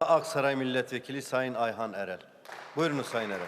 Aksaray Milletvekili Sayın Ayhan Erel. Buyurunuz Sayın Erel.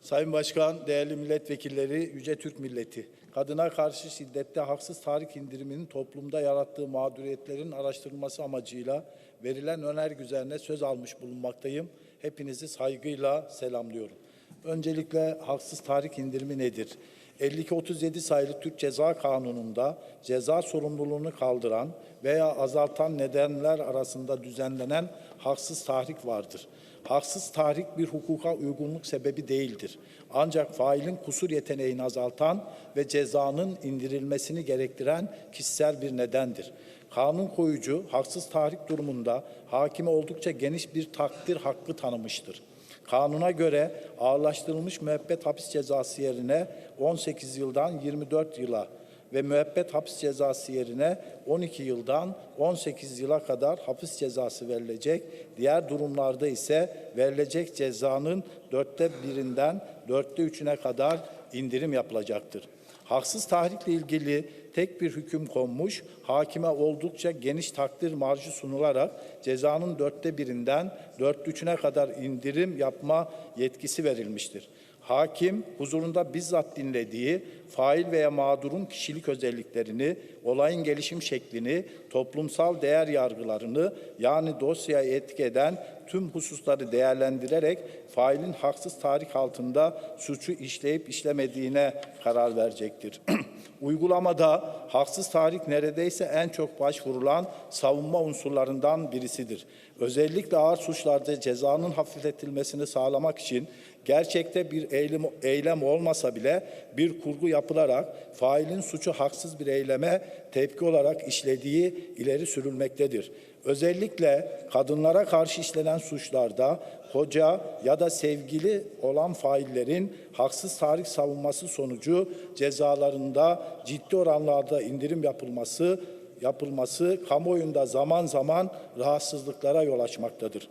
Sayın Başkan, değerli milletvekilleri, Yüce Türk Milleti, kadına karşı şiddette haksız tarih indiriminin toplumda yarattığı mağduriyetlerin araştırılması amacıyla verilen önerge üzerine söz almış bulunmaktayım. Hepinizi saygıyla selamlıyorum. Öncelikle haksız tarih indirimi nedir? 52-37 sayılı Türk Ceza Kanunu'nda ceza sorumluluğunu kaldıran veya azaltan nedenler arasında düzenlenen haksız tahrik vardır. Haksız tahrik bir hukuka uygunluk sebebi değildir. Ancak failin kusur yeteneğini azaltan ve cezanın indirilmesini gerektiren kişisel bir nedendir. Kanun koyucu haksız tahrik durumunda hakime oldukça geniş bir takdir hakkı tanımıştır. Kanuna göre ağırlaştırılmış müebbet hapis cezası yerine 18 yıldan 24 yıla ve müebbet hapis cezası yerine 12 yıldan 18 yıla kadar hapis cezası verilecek. Diğer durumlarda ise verilecek cezanın dörtte birinden dörtte üçüne kadar indirim yapılacaktır. Haksız tahrikle ilgili tek bir hüküm konmuş, hakime oldukça geniş takdir marjı sunularak cezanın dörtte birinden dörtte üçüne kadar indirim yapma yetkisi verilmiştir. Hakim huzurunda bizzat dinlediği fail veya mağdurun kişilik özelliklerini, olayın gelişim şeklini, toplumsal değer yargılarını yani dosyaya etki eden tüm hususları değerlendirerek failin haksız tarih altında suçu işleyip işlemediğine karar verecektir. Uygulamada haksız tarih neredeyse en çok başvurulan savunma unsurlarından birisidir. Özellikle ağır suçlarda cezanın hafifletilmesini sağlamak için gerçekte bir eylem, eylem olmasa bile bir kurgu yapılarak failin suçu haksız bir eyleme tepki olarak işlediği ileri sürülmektedir. Özellikle kadınlara karşı işlenen suçlarda koca ya da sevgili olan faillerin haksız tarih savunması sonucu cezalarında ciddi oranlarda indirim yapılması yapılması kamuoyunda zaman zaman rahatsızlıklara yol açmaktadır.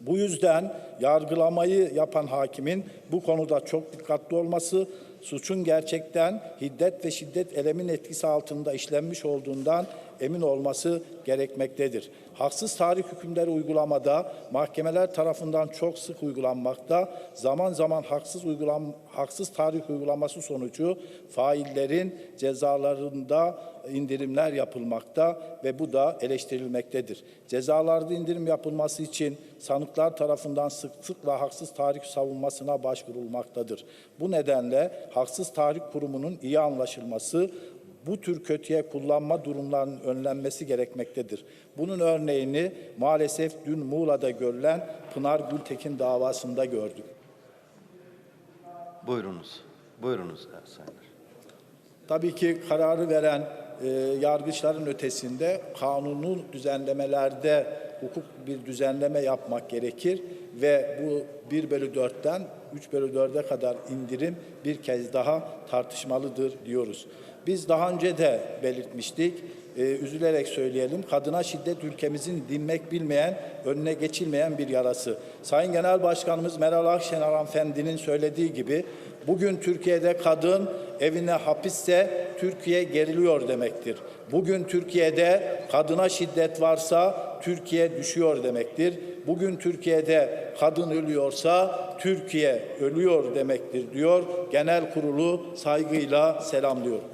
Bu yüzden yargılamayı yapan hakimin bu konuda çok dikkatli olması, suçun gerçekten hiddet ve şiddet elemin etkisi altında işlenmiş olduğundan emin olması gerekmektedir. Haksız tarih hükümleri uygulamada mahkemeler tarafından çok sık uygulanmakta. Zaman zaman haksız uygulam haksız tarih uygulaması sonucu faillerin cezalarında indirimler yapılmakta ve bu da eleştirilmektedir. Cezalarda indirim yapılması için sanıklar tarafından sıklıkla haksız tarih savunmasına başvurulmaktadır. Bu nedenle haksız tarih kurumunun iyi anlaşılması bu tür kötüye kullanma durumlarının önlenmesi gerekmektedir. Bunun örneğini maalesef dün Muğla'da görülen Pınar Gültekin davasında gördük. Buyurunuz. Buyurunuz Sayın. Tabii ki kararı veren e, yargıçların ötesinde kanunu düzenlemelerde hukuk bir düzenleme yapmak gerekir ve bu 1 bölü 4'ten 3 bölü 4'e kadar indirim bir kez daha tartışmalıdır diyoruz. Biz daha önce de belirtmiştik, e, üzülerek söyleyelim, kadına şiddet ülkemizin dinmek bilmeyen, önüne geçilmeyen bir yarası. Sayın Genel Başkanımız Meral Akşener hanımefendinin söylediği gibi, bugün Türkiye'de kadın evine hapisse Türkiye geriliyor demektir. Bugün Türkiye'de kadına şiddet varsa Türkiye düşüyor demektir. Bugün Türkiye'de kadın ölüyorsa Türkiye ölüyor demektir diyor. Genel kurulu saygıyla selamlıyorum.